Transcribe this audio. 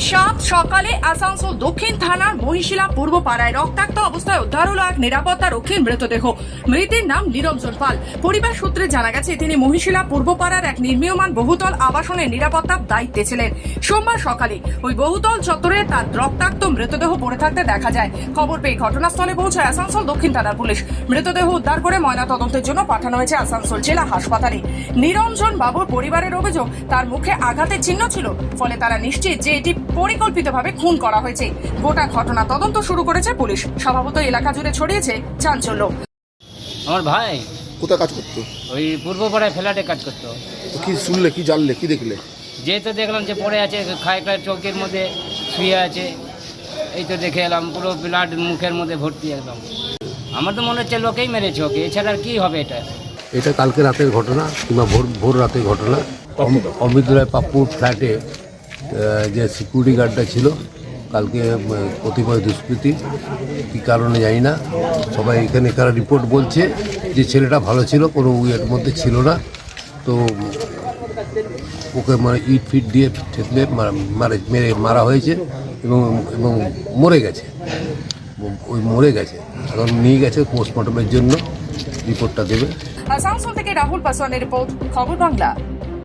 সাত সকালে আসানসোল দক্ষিণ থানার মহিশিলা পূর্ব পাড়ায় রক্তাক্ত অবস্থায় উদ্ধার হলো এক নিরাপত্তা রক্ষীর মৃতদেহ। মৃতের নাম নিরঞ্জন পাল। পরিবার সূত্রে জানা গেছে, তিনি মহিশিলা পূর্ব পাড়ার এক নির্মীয়মান বহুতল আবাসনের নিরাপত্তার দায়িত্বে ছিলেন। সোমবার সকালে ওই বহুতল চত্বরে তার রক্তাক্ত মৃতদেহ পড়ে থাকতে দেখা যায়। খবর পেয়ে ঘটনাস্থলে পৌঁছায় আসানসোল দক্ষিণ থানার পুলিশ। মৃতদেহ উদ্ধার করে ময়নাতদন্তের জন্য পাঠানো হয়েছে আসানসোল জেলা হাসপাতালে। নিরঞ্জন বাবুর পরিবারের অভিযোগ তার মুখে আঘাতের চিহ্ন ছিল ফলে তারা নিশ্চিত যে এটি পরিকল্পিতভাবে খুন করা হয়েছে। গোটা ঘটনা তদন্ত শুরু করেছে পুলিশ। স্বভাবত এলাকা জুড়ে ছড়িয়েছে চাঞ্চল্য। আমার ভাই? কোথায় কাজ করতো? ওই পূর্বপাড়ায় ফ্ল্যাটে কাজ করতো। কি শুনলে কি জানলে কি দেখলে? যেহেতু দেখলাম যে পড়ে আছে খায় খায় চৌকির মধ্যে শুয়ে আছে। এই তো দেখে এলাম, পুরো ব্লাড মুখের মধ্যে ভর্তি একদম। আমার তো মনে হচ্ছে লোকেই মেরেছে ওকে, এছাড়া আর কি হবে এটা? এটা কালকে রাতের ঘটনা কিংবা ভোর ভোর রাতের ঘটনা। অম- অমিত রায় পাপ্পুর ফ্ল্যাটে যে সিকিউরিটি গার্ডটা ছিল, কালকে কতিপয় দুষ্কৃতী, কী কারণে জানি না। সবাই এখানে কারা রিপোর্ট বলছে যে ছেলেটা ভালো ছিল, কোনো ইয়ের মধ্যে ছিল না। তো, ওকে মানে ইট ফিট দিয়ে ঠেকলে মেরে, মারা হয়েছে। এবং এবং মরে গেছে। ওই মরে গেছে। এখন নিয়ে গেছে পোস্টমর্টমের জন্য। রিপোর্টটা দেবে। আসানসোল থেকে রাহুল পাসওয়ানের রিপোর্ট, খবর বাংলা।